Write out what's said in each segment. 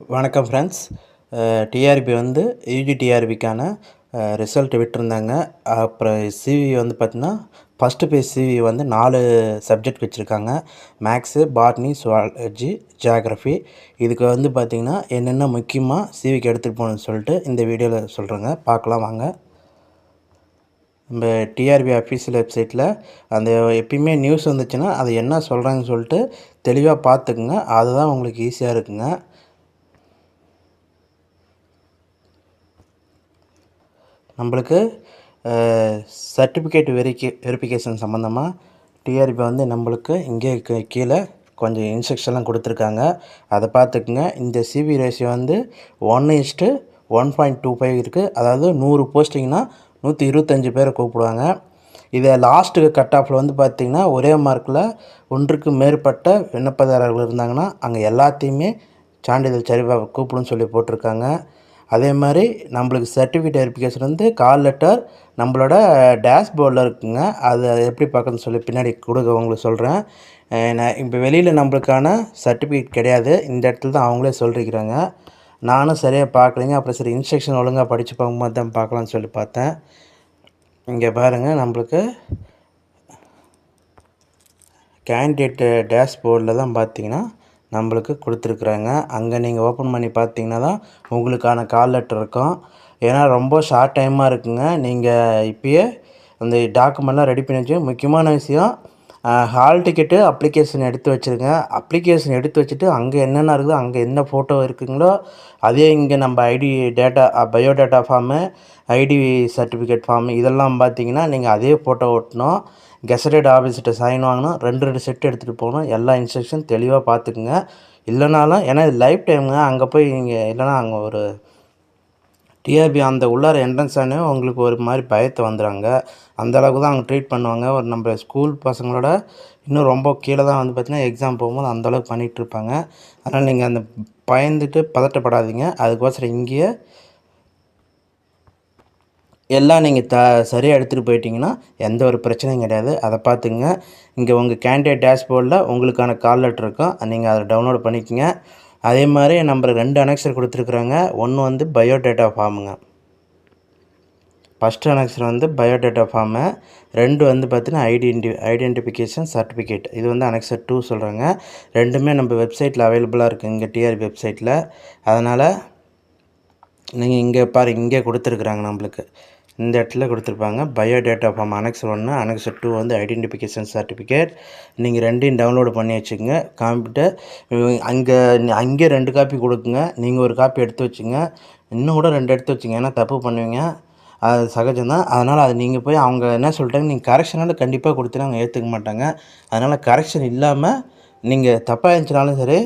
வணக்கம் friends TRB வந்து UG டிஆர்பிக்கான ரிசல்ட் விட்டுருந்தாங்க. அப்புறம் சிவி வந்து பார்த்திங்கன்னா ஃபஸ்ட்டு பேஜ் சிவி வந்து நாலு சப்ஜெக்ட் வச்சுருக்காங்க. மேக்ஸு பாட்னி சுவாலஜி ஜியாகிரஃபி இதுக்கு வந்து பார்த்திங்கன்னா என்னென்ன முக்கியமாக சிவிக்கு எடுத்துகிட்டு போகணும்னு சொல்லிட்டு இந்த வீடியோவில் சொல்கிறேங்க பார்க்கலாம் வாங்க. நம்ம டிஆர்பி அஃபீஷியல் வெப்சைட்டில் அந்த எப்பயுமே நியூஸ் வந்துச்சுன்னா அது என்ன சொல்கிறாங்கன்னு சொல்லிட்டு தெளிவாக பார்த்துக்குங்க. அதுதான் உங்களுக்கு ஈஸியாக இருக்குங்க. நம்மளுக்கு சர்டிஃபிகேட் வெரிக்கி வெரிஃபிகேஷன் சம்மந்தமாக டிஆர்பி வந்து நம்மளுக்கு இங்கே கீழே கொஞ்சம் இன்ஸ்ட்ரக்ஷன்லாம் கொடுத்துருக்காங்க. அதை பார்த்துக்குங்க. இந்த சிவி ரேஷியோ வந்து one is to one point two five இருக்குது அதாவது நூறு போஸ்டிங்னா நூற்றி இருபத்தஞ்சி பேரை கூப்பிடுவாங்க. இதை லாஸ்ட்டு கட் ஆஃபில் வந்து பார்த்திங்கன்னா ஒரே மார்க்கில் ஒன்றுக்கு மேற்பட்ட விண்ணப்பதாரர்கள் இருந்தாங்கன்னா அங்கே எல்லாத்தையுமே சான்றிதழ் சரிவாக கூப்பிடுன்னு சொல்லி போட்டிருக்காங்க. அதே மாதிரி நம்மளுக்கு சர்டிஃபிகேட் வெரிஃபிகேஷன் வந்து கால் லெட்டர் நம்மளோட டேஷ்போர்டில் இருக்குங்க. அது எப்படி பார்க்கணும்னு சொல்லி பின்னாடி கொடுக்க உங்களுக்கு சொல்கிறேன் நான் இப்போ வெளியில் நம்மளுக்கான சர்டிஃபிகேட் கிடையாது. இந்த இடத்துல தான் அவங்களே சொல்லியிருக்கிறாங்க நானும் சரியாக பார்க்கலைங்க. அப்புறம் சரி இன்ஸ்ட்ரக்ஷன் ஒழுங்காக படித்து போகும்போது தான் பார்க்கலான்னு சொல்லி பார்த்தேன். இங்கே பாருங்கள் நம்மளுக்கு கேண்டிடேட்டு டேஷ்போர்டில் தான் பார்த்தீங்கன்னா நம்மளுக்கு கொடுத்துருக்குறாங்க. அங்கே நீங்கள் ஓப்பன் பண்ணி பார்த்தீங்கன்னா தான் உங்களுக்கான கால் லெட்டர் இருக்கும். ஏன்னா ரொம்ப ஷார்ட் டைமாக இருக்குங்க. நீங்கள் இப்போயே அந்த டாக்குமெண்ட்லாம் ரெடி பண்ணி வச்சு முக்கியமான விஷயம் ஹால் டிக்கெட்டு அப்ளிகேஷன் எடுத்து வச்சுருங்க. அப்ளிகேஷன் எடுத்து வச்சுட்டு அங்கே என்னென்ன இருக்குதோ அங்கே என்ன ஃபோட்டோ இருக்குங்களோ அதே இங்கே நம்ம ID data biodata form ID certificate form இதெல்லாம் பார்த்தீங்கன்னா நீங்கள் அதே ஃபோட்டோ ஒட்டணும் கெசடட் ஆஃபீஸ்கிட்ட சைன் வாங்கணும் ரெண்டு ரெண்டு செட் எடுத்துகிட்டு போகணும். எல்லா இன்ஸ்ட்ரக்ஷன் தெளிவாக பார்த்துக்குங்க இல்லைனாலும் ஏன்னா இது லைஃப் டைமுங்க அங்கே போய் நீங்கள் இல்லைனா அங்கே ஒரு டிஆர்பி அந்த உள்ளார என்ட்ரன்ஸ் ஆனே உங்களுக்கு ஒரு மாதிரி பயத்தை வந்துடுறாங்க. அந்த அளவுக்கு தான் அவங்க ட்ரீட் பண்ணுவாங்க. ஒரு நம்ம ஸ்கூல் பசங்களோட இன்னும் ரொம்ப கீழே தான் வந்து பார்த்திங்கன்னா எக்ஸாம் போகும்போது அந்த அளவுக்கு பண்ணிகிட்டு இருப்பாங்க. அதனால் நீங்கள் அந்த பயந்துட்டு பதட்டப்படாதீங்க. அதுக்கோசரம் இங்கேயே எல்லாம் நீங்கள் த சரியாக எடுத்துகிட்டு போயிட்டீங்கன்னா எந்த ஒரு பிரச்சனையும் கிடையாது. அதை பார்த்துங்க இங்கே உங்கள் கேண்டிடேட் டேஷ்போர்டில் உங்களுக்கான கால் லெட்டர் இருக்கும் நீங்கள் அதை டவுன்லோட் பண்ணிக்கோங்க. அதே மாதிரி நம்ம ரெண்டு அனெக்சர் கொடுத்துருக்குறாங்க. ஒன்று வந்து பயோடேட்டா ஃபார்முங்க ஃபஸ்ட்டு அனெக்சர் வந்து பயோடேட்டா ஃபார்மு ரெண்டு வந்து பார்த்தீங்கன்னா ஐடென்டி ஐடென்டிஃபிகேஷன் சர்டிஃபிகேட் இது வந்து அனெக்சர் டூ சொல்கிறாங்க ரெண்டுமே நம்ம வெப்சைட்டில் அவைலபிளாக இருக்குது இங்கே டிஆர்பி வெப்சைட்டில் அதனால் நீங்கள் இங்கே பாரு இங்கே கொடுத்துருக்குறாங்க நம்மளுக்கு. இந்த இடத்துல கொடுத்துருப்பாங்க. பயோடேட்டா ஃபார்ம் அனெக்ஸ் ஒன்று அனெக்ஸ் டூ வந்து ஐடென்டிஃபிகேஷன் சர்டிஃபிகேட் நீங்கள் ரெண்டையும் டவுன்லோடு பண்ணி வச்சுக்கோங்க. கம்ப்யூட்டர் அங்கே அங்கேயே ரெண்டு காப்பி கொடுக்குங்க. நீங்கள் ஒரு காப்பி எடுத்து வச்சுங்க. இன்னும் கூட ரெண்டு எடுத்து வச்சுங்க. ஏன்னா தப்பு பண்ணுவீங்க. அது சகஜம்தான் அதனால் அது நீங்கள் போய் அவங்க என்ன சொல்லிட்டாங்க நீங்கள் கரெக்ஷனால் கண்டிப்பாக கொடுத்துனா அவங்க ஏற்றுக்க மாட்டாங்க. அதனால் கரெக்ஷன் இல்லாமல் நீங்கள் தப்பாக இருந்துச்சுனாலும் சரி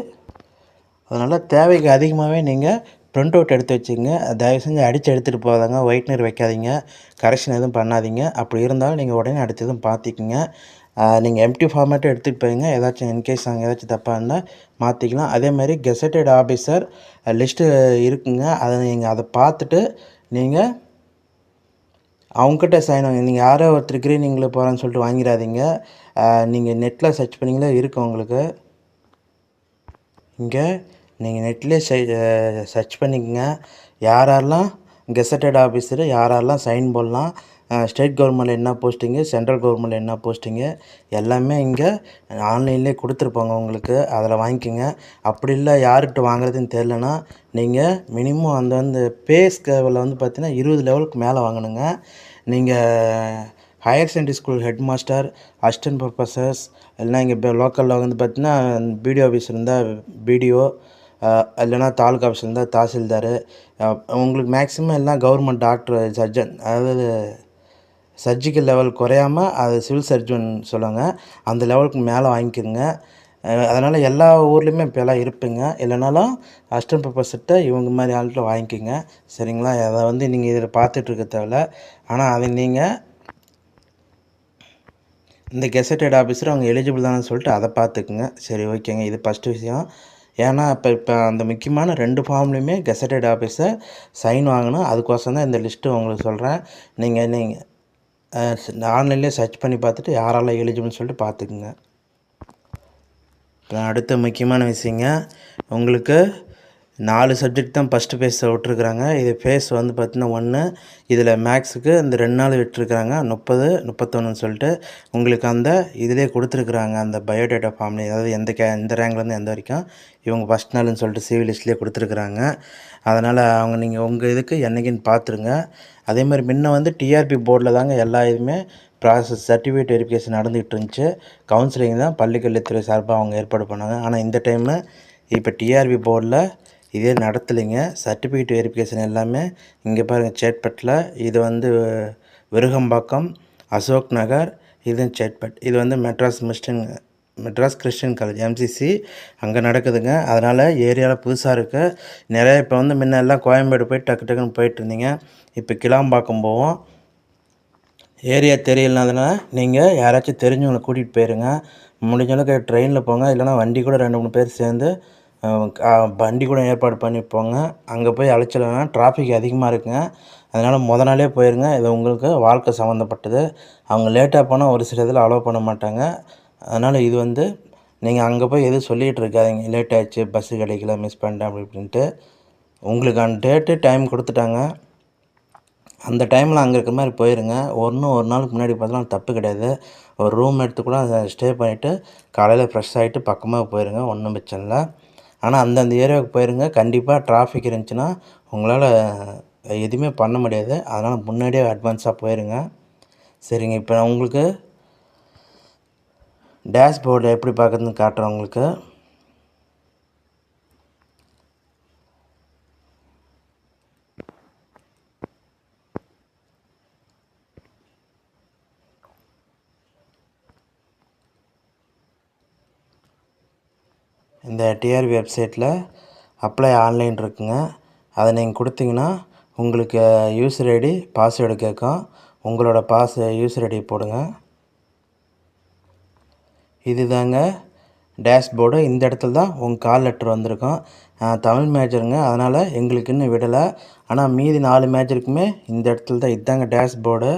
அதனால் தேவைக்கு அதிகமாகவே நீங்கள் ப்ரிண்ட் அவுட் எடுத்து வச்சுங்க. தயவு செஞ்சு அடித்து எடுத்துகிட்டு போகாதாங்க ஒயிட்னர் வைக்காதீங்க. கரெக்ஷன் எதுவும் பண்ணாதீங்க. அப்படி இருந்தாலும் நீங்கள் உடனே அடுத்து எதுவும் பார்த்திக்கிங்க நீங்கள் எம்டி ஃபார்மேட்டும் எடுத்துகிட்டு போயிங்க ஏதாச்சும் இன்கேஸ் அங்கே ஏதாச்சும் தப்பாக இருந்தால் மாற்றிக்கலாம் அதே மாதிரி கெசட்டட் ஆஃபீஸர் லிஸ்ட்டு இருக்குங்க. அதை நீங்கள் அதை பார்த்துட்டு நீங்கள் அவங்ககிட்ட சைன் வாங்க. நீங்கள் யாரோ ஒருத்தர் க்ரீனிங்கில் போகிறேன்னு சொல்லிட்டு வாங்கிடாதீங்க. நீங்கள் நெட்டில் சர்ச் பண்ணிங்களே? இருக்கும் உங்களுக்கு? இங்கே நீங்கள் நெட்லேயே சர்ச் பண்ணிக்கங்க. யார் யாரெல்லாம் கெசட்டட் ஆஃபீஸரு யாரெல்லாம் சைன் போடலாம் ஸ்டேட் கவர்மெண்ட்டில் என்ன போஸ்டிங்கு சென்ட்ரல் கவர்மெண்ட்டில் என்ன போஸ்டிங்கு எல்லாமே இங்கே ஆன்லைன்லேயே கொடுத்துருப்பாங்க உங்களுக்கு. அதில் வாங்கிக்கோங்க. அப்படி இல்லை யார்கிட்ட வாங்குறதுன்னு தெரிலனா நீங்கள் மினிமம் அந்த வந்து பே ஸ்கேவில் வந்து பார்த்தீங்கன்னா இருபது லெவலுக்கு மேலே வாங்கணுங்க. நீங்கள் higher secondary school headmaster assistant professors இல்லைனா இங்கே இப்போ லோக்கலில் வந்து பார்த்தீங்கன்னா பிடிஓ ஆஃபீஸ் இருந்தால் பிடிஓ இல்லைனா தாலுக்கா ஆஃபீஸ் இருந்தால் தாசில்தார். உங்களுக்கு மேக்ஸிமம் எல்லாம் கவர்மெண்ட் டாக்டர் சர்ஜன் அதாவது சர்ஜிக்கல் லெவல் குறையாம அது சிவில் சர்ஜன் சொல்லுவாங்க. அந்த லெவலுக்கு மேலே வாங்கிக்கோங்க. அதனால் எல்லா ஊர்லேயுமே இப்போ எல்லாம் இருப்பீங்க. இல்லைனாலும் அஸ்டன் ப்ரொஃபஸர்கிட்ட இவங்க மாதிரி ஆள்கிட்ட வாங்கிக்கோங்க. சரிங்களா? அதை வந்து நீங்கள் இதில் பார்த்துட்ருக்க தேவையில்ல. ஆனால் அதை நீங்கள் இந்த கெசட்டட் ஆஃபீஸர் அவங்க எலிஜிபிள் தானே சொல்லிட்டு அதை பார்த்துக்குங்க. சரி ஓகேங்க இது ஃபஸ்ட்டு விஷயம். ஏன்னா இப்போ இப்போ அந்த முக்கியமான ரெண்டு ஃபார்ம்லேயுமே கெசட்டட் ஆஃபீஸர் சைன் வாங்கணும். அதுக்கோசம் தான் இந்த லிஸ்ட்டு உங்களுக்கு சொல்கிறேன் நீங்கள் நீங்கள் ஆன்லைன்லேயே சர்ச் பண்ணி பார்த்துட்டு யாரால எலிஜிபிள்னு சொல்லிட்டு பார்த்துக்குங்க. அடுத்த முக்கியமான விஷயங்க. உங்களுக்கு நாலு சப்ஜெக்ட் தான் ஃபஸ்ட்டு ஃபேஸை விட்ருக்குறாங்க இது ஃபேஸ் வந்து பார்த்தீங்கன்னா ஒன்று இதில் மேக்ஸுக்கு இந்த ரெண்டு நாள் விட்டுருக்குறாங்க. முப்பது முப்பத்தொன்னு சொல்லிட்டு உங்களுக்கு அந்த இதிலே கொடுத்துருக்குறாங்க. அந்த பயோடேட்டா ஃபார்ம்லேயே அதாவது எந்த கே எந்த ரேங்க்லேருந்து எந்த வரைக்கும் இவங்க ஃபஸ்ட் நாள்னு சொல்லிட்டு சிவில் லிஸ்ட்லேயே கொடுத்துருக்குறாங்க. அதனால் அவங்க நீங்கள் உங்கள் இதுக்கு என்றைக்குன்னு பார்த்துருங்க அதே மாதிரி முன்ன வந்து டிஆர்பி போர்டில் தாங்க எல்லா இதுவுமே ப்ராசஸ் சர்டிஃபிகேட் வெரிஃபிகேஷன் நடந்துகிட்டு இருந்துச்சு. கவுன்சிலிங் தான் பள்ளிக்கல்வித்துறை சார்பாக அவங்க ஏற்பாடு பண்ணாங்க. ஆனால் இந்த டைமில் இப்போ டிஆர்பி போர்டில் இதே நடத்தலைங்க. சர்டிஃபிகேட் வெரிஃபிகேஷன் எல்லாமே இங்கே பாருங்கள் சேட்பட்டில் இது வந்து விருகம்பாக்கம் அசோக் நகர் இது சேட்பட். இது வந்து மெட்ராஸ் மிஸ்டின் மெட்ராஸ் கிறிஸ்டின் காலேஜ் எம்சிசி அங்கே நடக்குதுங்க. அதனால் ஏரியாவில் புதுசாக இருக்குது நிறைய இப்போ வந்து முன்னெல்லாம் கோயம்பேடு போய் டக்கு டக்குன்னு போயிட்டு இருந்தீங்க இப்போ கிளாம்பாக்கம் போவோம். ஏரியா தெரியலனால நீங்கள் யாராச்சும் தெரிஞ்சவங்களை கூட்டிகிட்டு போயிருங்க. முடிஞ்சளவுக்கு ட்ரெயினில் போங்க. இல்லைனா வண்டி கூட ரெண்டு மூணு பேர் சேர்ந்து வண்டி கூட ஏற்பாடு பண்ணி போங்க. அங்கே போய் அலைச்சல் வேணாம் டிராஃபிக் அதிகமாக இருக்குங்க. அதனால் முத நாளே போயிருங்க. இது உங்களுக்கு வாழ்க்கை சம்மந்தப்பட்டது அவங்க லேட்டாக போனால் ஒரு சில இதில் அலோவ் பண்ண மாட்டாங்க. அதனால் இது வந்து நீங்கள் அங்கே போய் எதுவும் சொல்லிகிட்டு இருக்காதிங்க. லேட் ஆகிடுச்சு பஸ்ஸு கிடைக்கல மிஸ் பண்ணிட்டேன் அப்படி இப்படின்ட்டு. உங்களுக்கான டேட்டு டைம் கொடுத்துட்டாங்க. அந்த டைமில் அங்கே இருக்கிற மாதிரி போயிருங்க. ஒன்றும் ஒரு நாளுக்கு முன்னாடி பார்த்தோன்னா தப்பு கிடையாது. ஒரு ரூம் எடுத்து கூட ஸ்டே பண்ணிவிட்டு காலையில் ஃப்ரெஷ் ஆகிட்டு பக்கமாக போயிருங்க. ஒன்றும் பிரச்சனை இல்லை. ஆனால் அந்தந்த ஏரியாவுக்கு போயிருங்க. கண்டிப்பாக டிராஃபிக் இருந்துச்சுன்னா உங்களால் எதுவுமே பண்ண முடியாது. அதனால் முன்னாடியே அட்வான்ஸாக போயிருங்க. சரிங்க இப்போ நான் உங்களுக்கு டேஷ்போர்டு எப்படி பார்க்குறதுன்னு காட்டுறேன் உங்களுக்கு. இந்த டிஆர்பி வெப்சைட்டில் அப்ளை ஆன்லைன் இருக்குங்க. அதை நீங்கள் கொடுத்தீங்கன்னா உங்களுக்கு யூசர் ஐடி பாஸ்வேர்டு கேட்கும். உங்களோட பாஸ் யூசர் ஐடி போடுங்க. இது தாங்க டேஷ்போர்டு இந்த இடத்துல தான் உங்கள் கால் லெட்டர் வந்திருக்கும். தமிழ் மேஜருங்க அதனால் எங்களுக்கு இன்னும் விடலை. ஆனால் மீதி நாலு மேஜருக்குமே இந்த இடத்துல தான். இதுதாங்க டேஷ்போர்டு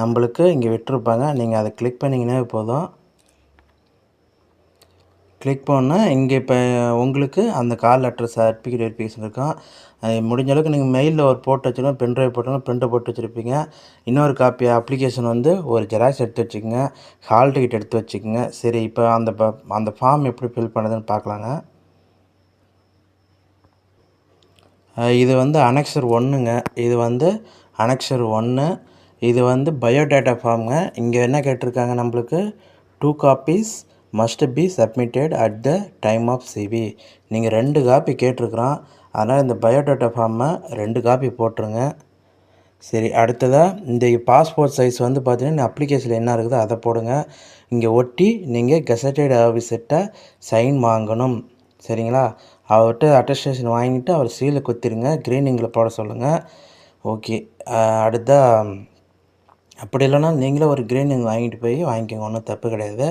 நம்மளுக்கு இங்கே விட்டுருப்பாங்க. நீங்கள் அதை கிளிக் பண்ணிங்கன்னே போதும். கிளிக் பண்ணால் இங்கே இப்போ உங்களுக்கு அந்த கால் லெட்டர் சர்டிஃபிகேட் வெரிஃபிகேஷன் இருக்கும் முடிஞ்ச அளவுக்கு நீங்கள் மெயிலில் ஒரு போட்டு வச்சுருக்கோம் பென்ட்ரைவ் போட்டோம் பிரிண்டை போட்டு வச்சுருப்பீங்க. இன்னொரு காப்பி அப்ளிகேஷன் வந்து ஒரு ஜெராக்ஸ் எடுத்து வச்சுக்கோங்க ஹால் டிக்கெட் எடுத்து வச்சுக்கோங்க. சரி இப்போ அந்த அந்த ஃபார்ம் எப்படி ஃபில் பண்ணுதுன்னு பார்க்கலாங்க. இது வந்து அனெக்சர் ஒன்றுங்க இது வந்து அனெக்சர் ஒன்று இது வந்து பயோடேட்டா ஃபார்முங்க இங்கே என்ன கேட்டிருக்காங்க நம்மளுக்கு? Two copies must be submitted at the time of CV நீங்கள் ரெண்டு காப்பி கேட்டிருக்குறோம் அதனால் இந்த பயோடேட்டா ஃபார்மை ரெண்டு காப்பி போட்டுருங்க. சரி அடுத்ததாக இந்த பாஸ்போர்ட் சைஸ் வந்து பார்த்தீங்கன்னா அப்ளிகேஷனில் என்ன இருக்குதோ அதை போடுங்க. இங்கே ஒட்டி நீங்கள் கெசட்டட் ஆஃபீஸர்கிட்ட சைன் வாங்கணும். சரிங்களா? அவர்கிட்ட அட்டஸ்டேஷன் வாங்கிட்டு அவர் சீலை குத்திருங்க. க்ரீனிங்கில் போட சொல்லுங்கள் ஓகே அடுத்தா அப்படி இல்லைன்னா நீங்களே ஒரு க்ரீனிங் வாங்கிட்டு போய் வாங்கிக்கோங்க. ஒன்றும் தப்பு கிடையாது.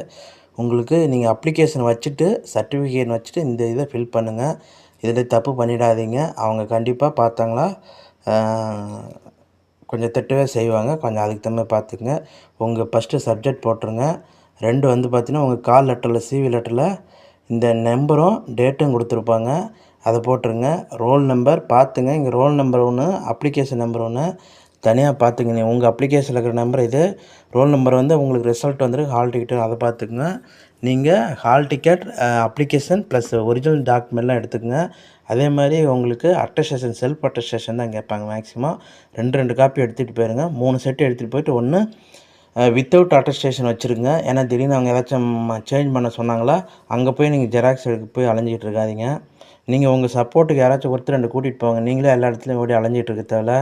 உங்களுக்கு நீங்கள் அப்ளிகேஷன் வச்சுட்டு சர்டிஃபிகேட் வச்சுட்டு இந்த இதை ஃபில் பண்ணுங்கள் இதில் தப்பு பண்ணிடாதீங்க. அவங்க கண்டிப்பாக பார்த்தாங்களா? கொஞ்சம் திட்டவே செய்வாங்க. கொஞ்சம் அதுக்கு தகுந்த மாதிரி பார்த்துக்குங்க. உங்கள் ஃபஸ்ட்டு சப்ஜெக்ட் போட்டுருங்க. ரெண்டு வந்து பார்த்தீங்கன்னா உங்கள் கால் லெட்டரில் சிவி லெட்டரில் இந்த நம்பரும் டேட்டும் கொடுத்துருப்பாங்க. அதை போட்டுருங்க. ரோல் நம்பர் பார்த்துங்க. இங்கே ரோல் நம்பர் ஒன்று அப்ளிகேஷன் நம்பர் ஒன்று தனியாக பார்த்துங்க உங்கள் அப்ளிகேஷனில் இருக்கிற நம்பர் இது ரோல் நம்பர் வந்து உங்களுக்கு ரிசல்ட் வந்துருக்கு ஹால் டிக்கெட்டு அதை பார்த்துக்குங்க நீங்கள் hall ticket application plus original டாக்குமெண்ட்லாம் எடுத்துக்கோங்க. அதே மாதிரி உங்களுக்கு அட்டஸ்டேஷன் செல்ஃப் அட்டஸ்டேஷன் தான் கேட்பாங்க மேக்ஸிமம் ரெண்டு ரெண்டு காப்பி எடுத்துகிட்டு போயிருங்க. மூணு செட்டு எடுத்துகிட்டு போயிட்டு ஒன்று வித்தவுட் அட்டஸ்டேஷன் வச்சுருங்க. ஏன்னா திடீர்னு அவங்க ஏதாச்சும் சேஞ்ச் பண்ண சொன்னாங்களா அங்கே போய் நீங்கள் ஜெராக்ஸ் எடுக்க போய் அலைஞ்சிக்கிட்டு இருக்காதிங்க. நீங்கள் உங்கள் சப்போர்ட்டுக்கு யாராச்சும் ஒருத்தர் ரெண்டு கூட்டிகிட்டு போங்க. நீங்களே எல்லா இடத்துலையும் ஓடி அலைஞ்சிட்டு இருக்க தேவை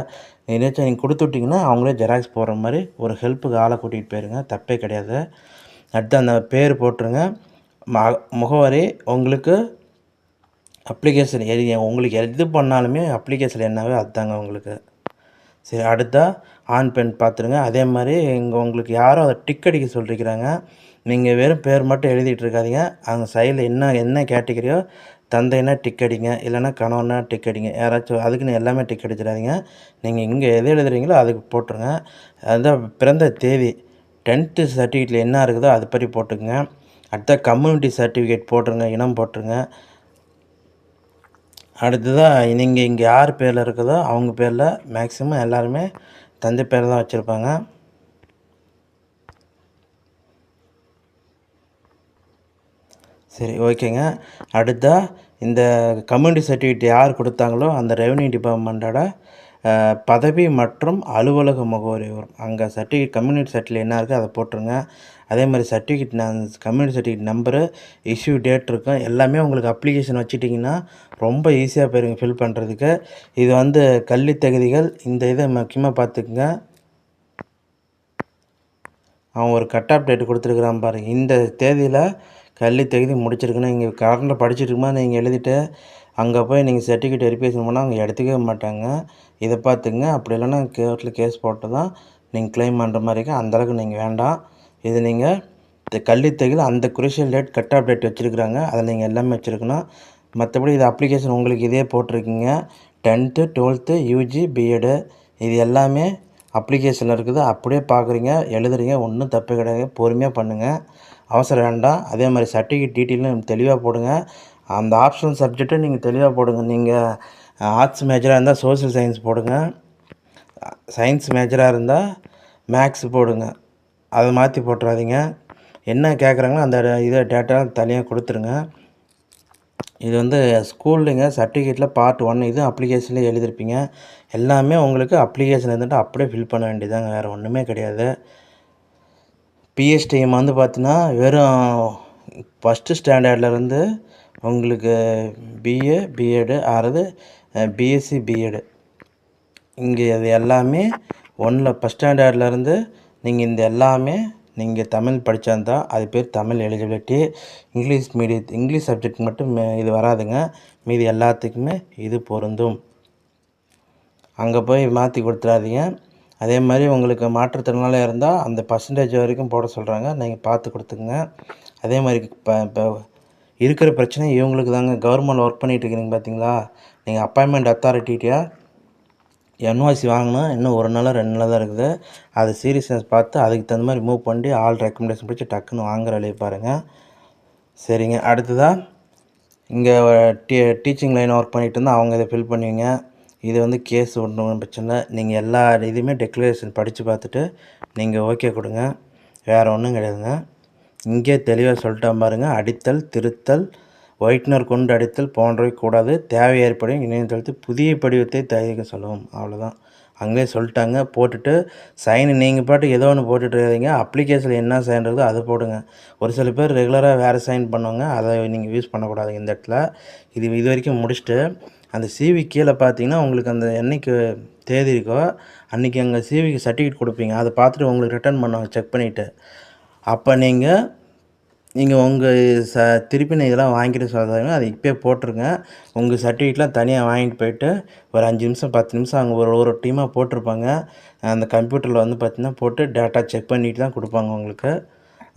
ஏதாச்சும் நீங்கள் கொடுத்து விட்டிங்கன்னா அவங்களே ஜெராக்ஸ் போடுற மாதிரி ஒரு ஹெல்ப்புக்கு ஆளை கூட்டிகிட்டு போயிருங்க. தப்பே கிடையாது. அடுத்து அந்த பேர் போட்டுருங்க. முகவரி உங்களுக்கு அப்ளிகேஷன் எது உங்களுக்கு எது பண்ணாலுமே அப்ளிகேஷன் என்னவே அதுதாங்க உங்களுக்கு. சரி அடுத்தா ஆண் பெண் பார்த்துருங்க. அதே மாதிரி இங்கே உங்களுக்கு யாரோ அதை டிக் அடிக்க சொல்லியிருக்கிறாங்க நீங்கள் வெறும் பேர் மட்டும் எழுதிட்டு இருக்காதீங்க. அவங்க சைடில் என்ன என்ன கேட்டகரியோ தந்தைனா டிக் அடிங்க இல்லைனா கணவனா டிக் அடிங்க. யாராச்சும் அதுக்குன்னு எல்லாமே டிக் அடிச்சிடாதீங்க. நீங்கள் இங்கே எது எழுதுறீங்களோ அதுக்கு போட்டுருங்க. அதுதான் பிறந்த தேதி. டென்த்து சர்டிஃபிகேட்டில் என்ன இருக்குதோ அது பற்றி போட்டுக்கோங்க. அடுத்த கம்யூனிட்டி சர்டிஃபிகேட் போட்டுருங்க இனம் போட்டுருங்க. அடுத்ததாக நீங்கள் இங்கே யார் பேரில் இருக்குதோ அவங்க பேரில் மேக்ஸிமம் எல்லாருமே தந்தை பேர் தான் வச்சுருப்பாங்க. சரி ஓகேங்க. அடுத்தா இந்த கம்யூனிட்டி சர்டிஃபிகேட் யார் கொடுத்தாங்களோ அந்த ரெவன்யூ டிபார்ட்மெண்ட்டோட பதவி மற்றும் அலுவலக முகவரி வரும் அங்கே சர்டிஃபிகேட் கம்யூனிட்டி சர்டிஃபிகேட் என்ன இருக்குது அதை போட்டுருங்க. அதே மாதிரி சர்டிஃபிகேட் நான் community certificate number issue date இருக்கும். எல்லாமே உங்களுக்கு அப்ளிகேஷன் வச்சுட்டிங்கன்னா ரொம்ப ஈஸியாக போயிருங்க ஃபில் பண்ணுறதுக்கு இது வந்து கல்வி தகுதிகள் இந்த இதை முக்கியமாக பார்த்துக்குங்க. அவன் ஒரு கட் ஆஃப் டேட் கொடுத்துருக்குறான் பாருங்கள் இந்த தேதியில் கல்வி தகுதி முடிச்சிருக்குன்னு இங்கே கரண்டில் படிச்சுட்டு நீங்கள் எழுதிட்டு அங்கே போய் நீங்கள் சர்டிஃபிகேட் வெரிஃபிகேஷன் பண்ணால் அவங்க எடுத்துக்கவே மாட்டாங்க. இதை பார்த்துங்க அப்படி இல்லைன்னா கோர்ட்டில் கேஸ் போட்டு தான் நீங்கள் க்ளைம் பண்ணுற மாதிரி இருக்கு. அந்தளவுக்கு நீங்கள் வேண்டாம். இது நீங்கள் இந்த கல்வி அந்த crucial date cut off date வச்சுருக்குறாங்க. அதில் நீங்கள் எல்லாமே வச்சுருக்கணும். மற்றபடி இது அப்ளிகேஷன் உங்களுக்கு இதே போட்டிருக்கீங்க. டென்த்து டுவெல்த்து யூஜி பிஎடு இது எல்லாமே அப்ளிகேஷனில் இருக்குது. அப்படியே பார்க்குறீங்க எழுதுறீங்க ஒன்றும் தப்பு கிடையாது. பொறுமையாக பண்ணுங்கள் அவசரம் வேண்டாம். அதே மாதிரி சர்டிஃபிகேட் டீட்டெயிலும் தெளிவாக போடுங்க. அந்த ஆப்ஷனல் சப்ஜெக்ட்டை நீங்கள் தெளிவாக போடுங்க. நீங்கள் ஆர்ட்ஸ் மேஜராக இருந்தால் சோஷியல் சயின்ஸ் போடுங்க. சயின்ஸ் மேஜராக இருந்தால் மேக்ஸ் போடுங்க. அதை மாற்றி போட்டுறாதீங்க. என்ன கேட்குறாங்களோ அந்த இதை டேட்டா தனியாக கொடுத்துருங்க. இது வந்து ஸ்கூல்லைங்க சர்டிஃபிகேட்டில் பார்ட் ஒன் இது அப்ளிகேஷனில் எழுதியிருப்பீங்க எல்லாமே உங்களுக்கு அப்ளிகேஷன் இருந்துட்டு அப்படியே ஃபில் பண்ண வேண்டியதாங்க வேறு ஒன்றுமே கிடையாது. பிஎஸ்டிஎம் வந்து பார்த்தீங்கன்னா வெறும் ஃபஸ்ட்டு ஸ்டாண்டர்ட்லேருந்து உங்களுக்கு பிஏ பிஎடு ஆறது பிஎஸ்சி பிஎடு இங்கே இது எல்லாமே ஒன்றில் ஃபஸ்ட் ஸ்டாண்டர்ட்லேருந்து நீங்கள் இந்த எல்லாமே நீங்கள் தமிழ் படிச்சிருந்தா அது பேர் Tamil eligibility English medium English subject மட்டும் இது வராதுங்க. மீதி எல்லாத்துக்குமே இது பொருந்தும். அங்கே போய் மாற்றி கொடுத்துடாதீங்க அதே மாதிரி உங்களுக்கு மாற்றுத்திறனாளியாக இருந்தால் அந்த பர்சன்டேஜ் வரைக்கும் போட சொல்கிறாங்க நீங்கள் பார்த்து கொடுத்துக்குங்க. அதே மாதிரி இப்போ இப்போ இருக்கிற பிரச்சனை இவங்களுக்கு தாங்க. கவர்மெண்ட் ஒர்க் பண்ணிகிட்டு இருக்கிறீங்க பார்த்தீங்களா நீங்கள் அப்பாயின்மெண்ட் அத்தாரிட்டியாக என்ஓசி வாங்கினா இன்னும் ஒரு நாள் ரெண்டு நாள் தான் இருக்குது. அது சீரியஸ்னஸ் பார்த்து அதுக்கு தகுந்த மாதிரி மூவ் பண்ணி ஆல் ரெக்கமெண்டேஷன் பிடிச்சி டக்குன்னு வாங்குற வழியை பாருங்கள் சரிங்க. அடுத்ததாக இங்கே டீ டீச்சிங் லைன் ஒர்க் பண்ணிட்டு இருந்தால் அவங்க இதை ஃபில் பண்ணுவீங்க. இது வந்து கேஸ் ஒன்றும் பிரச்சனை இல்லை. நீங்கள் எல்லா இதுவுமே டெக்ளரேஷன் படித்து பார்த்துட்டு நீங்கள் ஓகே கொடுங்க. வேறு ஒன்றும் கிடையாதுங்க. இங்கே தெளிவாக சொல்லிட்டேன் பாருங்கள் அடித்தல் திருத்தல் ஒயிட்னர் கொண்டு அடித்தல் போன்றவை கூடாது. தேவை ஏற்படும் இணையதளத்து புதிய படிவத்தை தயாரிக்க சொல்லவும். அவ்வளோதான் அங்கேயே சொல்லிட்டாங்க. போட்டுட்டு சைன் நீங்கள் பாட்டு ஏதோ ஒன்று போட்டுட்டு இருக்காதீங்க. அப்ளிகேஷனில் என்ன சைன்றது அதை போடுங்க. ஒரு சில பேர் ரெகுலராக வேறு சைன் பண்ணுவாங்க. அதை நீங்கள் யூஸ் பண்ணக்கூடாது இந்த இடத்துல. இது இது வரைக்கும் முடிச்சுட்டு அந்த சிவி கீழே பார்த்தீங்கன்னா உங்களுக்கு அந்த என்றைக்கு தேதி இருக்கோ அன்றைக்கி அங்கே சிவிக்கு சர்டிஃபிகேட் கொடுப்பீங்க. அதை பார்த்துட்டு உங்களுக்கு ரிட்டர்ன் பண்ணுவாங்க செக் பண்ணிவிட்டு அப்போ நீங்கள் நீங்கள் உங்கள் ச திருப்பி நான் இதெல்லாம் வாங்கிட்டு சொல்கிறாங்க அதை இப்போயே போட்டுருங்க. உங்கள் சர்டிஃபிகேட்லாம் தனியாக வாங்கிட்டு போயிட்டு ஒரு அஞ்சு நிமிஷம் பத்து நிமிஷம் அங்கே ஒரு ஒரு டீமாக போட்டிருப்பாங்க. அந்த கம்ப்யூட்டரில் வந்து பார்த்திங்கன்னா போட்டு டேட்டா செக் பண்ணிட்டு தான் கொடுப்பாங்க உங்களுக்கு.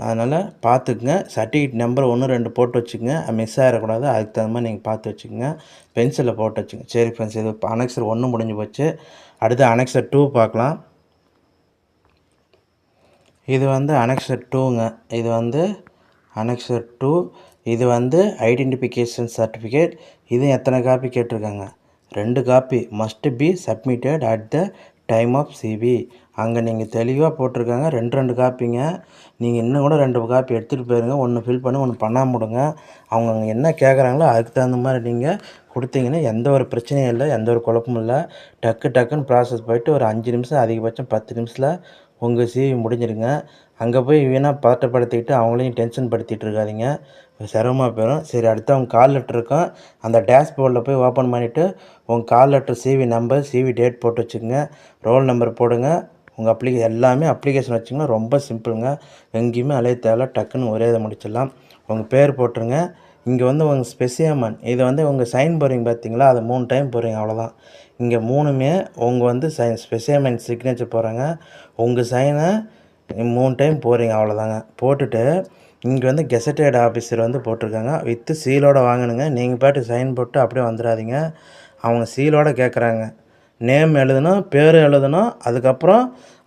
அதனால் பார்த்துக்குங்க சர்டிஃபிகேட் நம்பர் ஒன்று ரெண்டு போட்டு வச்சுக்கோங்க. மிஸ் ஆகிடக்கூடாது அதுக்கு தகுந்த மாதிரி நீங்கள் பார்த்து வச்சுக்கோங்க. பென்சிலில் போட்டு வச்சுங்க சரி ஃப்ரெண்ட்ஸ் இது இப்போ அனெக்சர் ஒன்று முடிஞ்சு போச்சு. அடுத்து அனெக்சர் டூ பார்க்கலாம். இது வந்து அனெக்சர் டூங்க. இது வந்து அனெக்சர் டூ. இது வந்து ஐடென்டிஃபிகேஷன் சர்டிஃபிகேட். இது எத்தனை காப்பி கேட்டிருக்காங்க? ரெண்டு copy. Must be submitted at the time of CV அங்கே நீங்கள் தெளிவாக போட்டிருக்காங்க. ரெண்டு ரெண்டு காப்பிங்க. நீங்கள் இன்னும் கூட ரெண்டு காப்பி எடுத்துகிட்டு போயிருங்க. ஒன்று ஃபில் பண்ணி ஒன்று பண்ணாமல் விடுங்க அவங்க அங்கே என்ன கேட்குறாங்களோ அதுக்கு தகுந்த மாதிரி நீங்கள் கொடுத்தீங்கன்னா எந்த ஒரு பிரச்சனையும் இல்லை எந்த ஒரு குழப்பமும் இல்லை. டக்கு டக்குன்னு ப்ராசஸ் போயிட்டு ஒரு அஞ்சு நிமிஷம் அதிகபட்சம் பத்து நிமிஷத்தில் உங்கள் சிவி முடிஞ்சிருங்க. அங்கே போய் வீணாக பதட்டப்படுத்திக்கிட்டு அவங்களையும் டென்ஷன் படுத்திகிட்டு இருக்காதிங்க சிரமமாக போயிடும் சரி அடுத்து அவங்க கால் லெட்டர் இருக்கும். அந்த டேஷ்போர்டில் போய் ஓப்பன் பண்ணிவிட்டு உங்கள் call letter CV number CV date போட்டு வச்சுக்கோங்க. ரோல் நம்பர் போடுங்க. உங்கள் அப்ளிகே எல்லாமே அப்ளிகேஷன் வச்சுங்கன்னா ரொம்ப சிம்பிளுங்க எங்கேயுமே அலைய தேவை டக்குன்னு ஒரே இதை முடிச்சிடலாம். உங்கள் பேர் போட்டுருங்க. இங்கே வந்து உங்கள் ஸ்பெசியமன் இதை வந்து உங்கள் சைன் போகிறீங்க பார்த்தீங்களா அதை மூணு டைம் போகிறீங்க அவ்வளோதான் இங்கே மூணுமே உங்கள் வந்து சைன் ஸ்பெசியமன் சிக்னேச்சர் போகிறாங்க உங்கள் சைனை மூணு டைம் போகிறீங்க அவ்வளோதாங்க போட்டுட்டு இங்கே வந்து கெசட்டட் ஆஃபீஸர் வந்து போட்டிருக்காங்க. வித்து சீலோடு வாங்கினுங்க நீங்கள் பாட்டு சைன் போட்டு அப்படியே வந்துடாதீங்க. அவங்க சீலோடு கேட்குறாங்க நேம் எழுதணும் பேர் எழுதணும் அதுக்கப்புறம்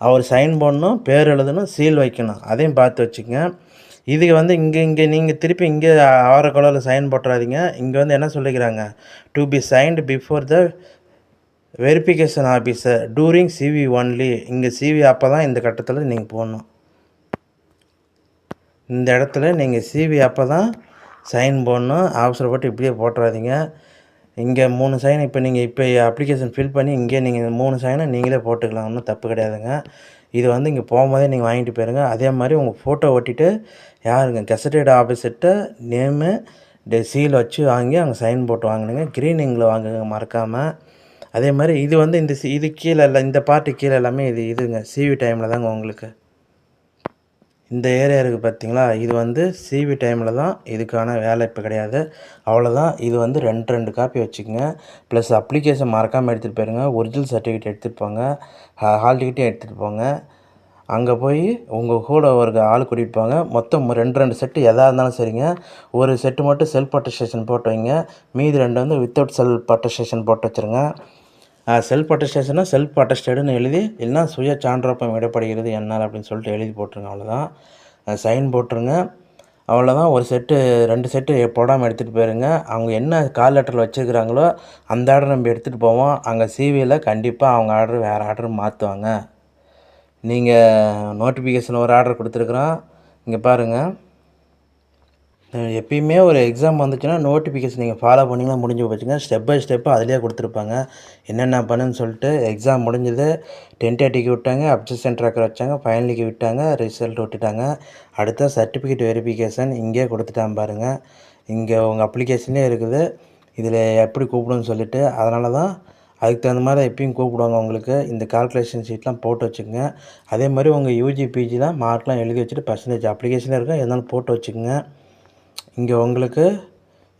அவர் சைன் போடணும் பேர் எழுதணும் சீல் வைக்கணும். அதையும் பார்த்து வச்சுக்கங்க. இது வந்து இங்கே இங்கே நீங்கள் திருப்பி இங்கே ஆற கலரில் சைன் போட்டுறாதீங்க. இங்கே வந்து என்ன சொல்லிக்கிறாங்க? To be signed before the verification officer during CV only இங்கே சிவி அப்போ தான் இந்த கட்டத்தில் நீங்கள் போடணும். இந்த இடத்துல நீங்கள் சிவி அப்போ தான் சைன் போடணும். ஆஃபீஸர் போட்டு இப்படியே போட்டுறாதீங்க. இங்கே மூணு சைன் இப்போ நீங்கள் இப்போ அப்ளிகேஷன் ஃபில் பண்ணி இங்கே நீங்கள் மூணு சைனை நீங்களே போட்டுக்கலாம். ஒன்றும் தப்பு கிடையாதுங்க. இது வந்து இங்கே போகும்போதே நீங்கள் வாங்கிட்டு போயிருங்க. அதே மாதிரி உங்கள் ஃபோட்டோ ஒட்டிட்டு யாருங்க? கெசட்டட் ஆஃபீஸர்கிட்ட நேமு டே சீல் வச்சு வாங்கி அங்கே சைன் போட்டு வாங்கினுங்க. க்ரீனிங்கில் வாங்குங்க மறக்காமல் அதே மாதிரி இது வந்து இந்த இது கீழே இல்லை இந்த பார்ட்டு கீழே எல்லாமே இது இதுங்க. சிவி டைமில் தாங்க உங்களுக்கு. இந்த ஏரியா இருக்குது பார்த்தீங்களா இது வந்து சிவி டைமில் தான் இதுக்கான வேலை இப்போ கிடையாது. அவ்வளோதான் இது வந்து ரெண்டு ரெண்டு காப்பி வச்சுக்கோங்க. ப்ளஸ் அப்ளிகேஷன் மறக்காமல் எடுத்துகிட்டு போயிருங்க. ஒரிஜினல் சர்டிஃபிகேட் எடுத்துகிட்டு போங்க. ஹால் டிக்கெட்டையும் எடுத்துகிட்டு போங்க. அங்கே போய் உங்கள் கூட ஒரு ஆள் கூட்டிகிட்டு போங்க. மொத்தம் ரெண்டு ரெண்டு செட்டு எதாக இருந்தாலும் சரிங்க. ஒரு செட்டு மட்டும் செல்ஃப் அட்டஸ்டேஷன் போட்டு வைங்க. மீதி ரெண்டு வந்து வித்தவுட் செல்ஃப் அட்டஸ்டேஷன் போட்டு வச்சுருங்க. செல்ஃப் அட்டஸ்டேஷனாக செல்ஃப் அட்டஸ்டடுன்னு எழுதி இல்லைனா சுய சான்றோப்பம் விடப்படுகிறது என்னால் அப்படின்னு சொல்லிட்டு எழுதி போட்டுருங்க அவ்வளோதான் சைன் போட்டுருங்க. அவ்வளோதான் ஒரு செட்டு ரெண்டு செட்டு போடாமல் எடுத்துகிட்டு போயிருங்க. அவங்க என்ன கால் லெட்டரில் வச்சுருக்கிறாங்களோ அந்த ஆர்டர் நம்ம எடுத்துகிட்டு போவோம். அங்கே சிவியில் கண்டிப்பாக அவங்க ஆர்டர் வேறு ஆர்டர் மாற்றுவாங்க நீங்கள் நோட்டிஃபிகேஷன் ஒரு ஆர்டர் கொடுத்துருக்குறோம். இங்கே பாருங்கள் எப்பயுமே ஒரு எக்ஸாம் வந்துச்சுன்னா நோட்டிஃபிகேஷன் நீங்கள் ஃபாலோ பண்ணிங்கன்னா முடிஞ்சு போச்சுங்க ஸ்டெப் பை ஸ்டெப் அதிலே கொடுத்துருப்பாங்க. என்னென்ன பண்ணுன்னு சொல்லிட்டு எக்ஸாம் முடிஞ்சது டென்டேட்டிக்கு விட்டாங்க அப்சஷன் ட்ராக்கர் வச்சாங்க ஃபைனலிக்கு விட்டாங்க ரிசல்ட் விட்டுட்டாங்க. அடுத்த சர்டிஃபிகேட் வெரிஃபிகேஷன் இங்கே கொடுத்துட்டான் பாருங்கள் இங்கே உங்கள் அப்ளிகேஷன்லேயே இருக்குது. இதில் எப்படி கூப்பிடுன்னு சொல்லிட்டு அதனால தான் அதுக்கு தகுந்த மாதிரி எப்பயும் கூப்பிடுவாங்க உங்களுக்கு. இந்த கால்குலேஷன் ஷீட்லாம் போட்டு வச்சுக்கோங்க. அதே மாதிரி உங்கள் யூஜி பிஜிலாம் மார்க்லாம் எழுதி வச்சுட்டு பர்சன்டேஜ் அப்ளிகேஷனில் இருக்கும். இருந்தாலும் போட்டு வச்சுக்கோங்க. இங்கே உங்களுக்கு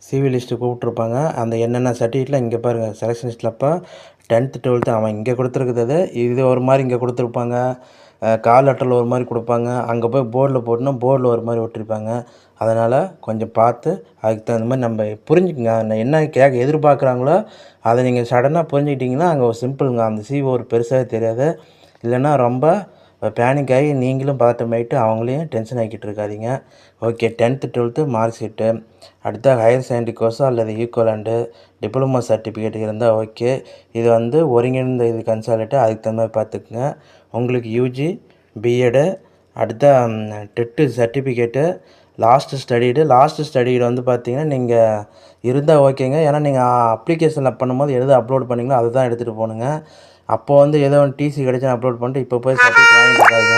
சிவி லிஸ்ட்டு கூப்பிட்ருப்பாங்க அந்த என்னென்ன சர்டிஃபிகேட்டில் இங்கே பாருங்கள் செலெக்ஷன் லிஸ்ட்டில் அப்போ டென்த்து டுவெல்த்து அவன் இங்கே கொடுத்துருக்குறது இது ஒரு மாதிரி இங்கே கொடுத்துருப்பாங்க. கால் லெட்டரில் ஒரு மாதிரி கொடுப்பாங்க. அங்கே போய் போர்டில் போட்டுனா போர்டில் ஒரு மாதிரி ஒட்டிருப்பாங்க. அதனால் கொஞ்சம் பார்த்து அதுக்கு தகுந்த மாதிரி நம்ம புரிஞ்சுக்குங்க. என்ன கேட்க எதிர்பார்க்குறாங்களோ அதை நீங்கள் சடனாக புரிஞ்சுக்கிட்டிங்கன்னா அங்கே ஒரு சிம்பிளுங்க அந்த சிவி ஒரு பெருசாக தெரியாது. இல்லைன்னா ரொம்ப பேனிக் ஆகி நீங்களும் பதட்டமாயிட்டு அவங்களையும் டென்ஷன் ஆகிக்கிட்டு இருக்காதீங்க. Okay tenth twelfth mark sheet அடுத்த ஹையர் செகண்டரி கோர்ஸோ அல்லது ஈக்குவலண்டு டிப்ளமோ சர்டிஃபிகேட் இருந்தால் ஓகே இது வந்து ஒருங்கிணைந்த இது கன்சாலிட்டு அதுக்கு தகுந்த மாதிரி பார்த்துக்குங்க. உங்களுக்கு யூஜி பிஎடு அடுத்த TET certificate last studied last studied வந்து பார்த்தீங்கன்னா நீங்கள் இருந்தால் ஓகேங்க ஏன்னா நீங்கள் அப்ளிகேஷனில் பண்ணும்போது எது அப்லோட் பண்ணிங்களோ அதை தான் எடுத்துகிட்டு போகணுங்க. அப்போ வந்து ஏதோ ஒன்று டிசி கிடச்சி அப்லோட் பண்ணிட்டு இப்போ போய் சர்டிஃபிகேட் வாங்கிட்டு இருக்காங்க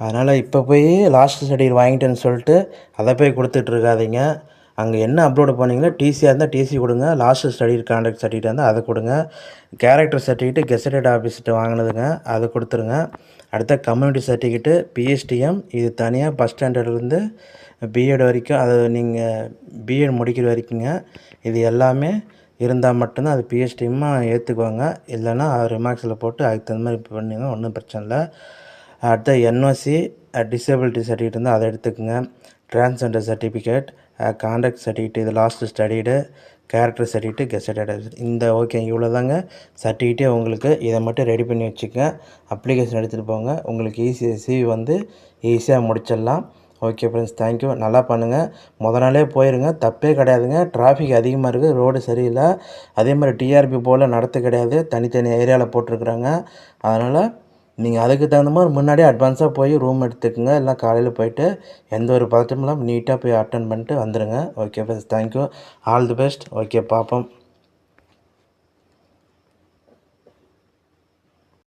அதனால் இப்போ போய் லாஸ்ட் சர்டிஃபிகேட் வாங்கிட்டேன்னு சொல்லிட்டு அதை போய் கொடுத்துட்ருக்காதீங்க அங்கே என்ன அப்லோடு பண்ணீங்களோ டிசியாக இருந்தால் டிசி கொடுங்க. லாஸ்ட் ஸ்டடி கான்டாக்ட் சர்டிஃபிகேட் இருந்தால் அதை கொடுங்க. கேரக்டர் சர்டிஃபிகேட்டு கெசட்டட் ஆஃபீஸ்கிட்ட வாங்கினதுங்க அதை கொடுத்துருங்க. அடுத்த கம்யூனிட்டி சர்டிஃபிகேட்டு பிஎஸ்டிஎம் இது தனியாக ஃபஸ்ட் ஸ்டாண்டர்ட்லேருந்து பிஎட் வரைக்கும் அதை நீங்கள் பிஎட் முடிக்கிற வரைக்குங்க. இது எல்லாமே இருந்தால் மட்டும்தான் அது பிஎஸ்டிஎம்மாக ஏற்றுக்குவாங்க இல்லைன்னா ரிமார்க்ஸில் போட்டு அதுக்கு தகுந்த மாதிரி பண்ணிங்க ஒன்றும் பிரச்சனை இல்லை. அடுத்த என்ஓசி டிசபிலிட்டி சர்டிஃபிகேட் இருந்தால் அதை எடுத்துக்கோங்க. டிரான்ஸ்ஜெண்டர் சர்டிஃபிகேட் கான்டாக்ட் சர்டிஃபிகேட் இது last studied character certificate gazetted இந்த ஓகே இவ்வளோ தாங்க சர்டிஃபிகேட்டே உங்களுக்கு இதை மட்டும் ரெடி பண்ணி வச்சுக்க அப்ளிகேஷன் எடுத்துகிட்டு போங்க. உங்களுக்கு ஈஸி சிவி வந்து ஈஸியாக முடிச்சிடலாம். ஓகே ஃப்ரெண்ட்ஸ் தேங்க்யூ நல்லா பண்ணுங்கள் முத நாளே போயிருங்க. தப்பே கிடையாதுங்க. டிராஃபிக் அதிகமாக இருக்குது ரோடு சரியில்லை. அதே மாதிரி டிஆர்பி போல் நடத்த கிடையாது. தனித்தனி ஏரியாவில் போட்டிருக்குறாங்க. அதனால் நீங்கள் அதுக்கு தகுந்த மாதிரி முன்னாடியே அட்வான்ஸாக போய் ரூம் எடுத்துக்கோங்க. எல்லாம் காலையில் போயிட்டு எந்த ஒரு பதட்டமும் இல்லாமல் நீட்டாக போய் அட்டன் பண்ணிட்டு வந்துடுங்க okay friends thank you all the best okay பார்ப்போம்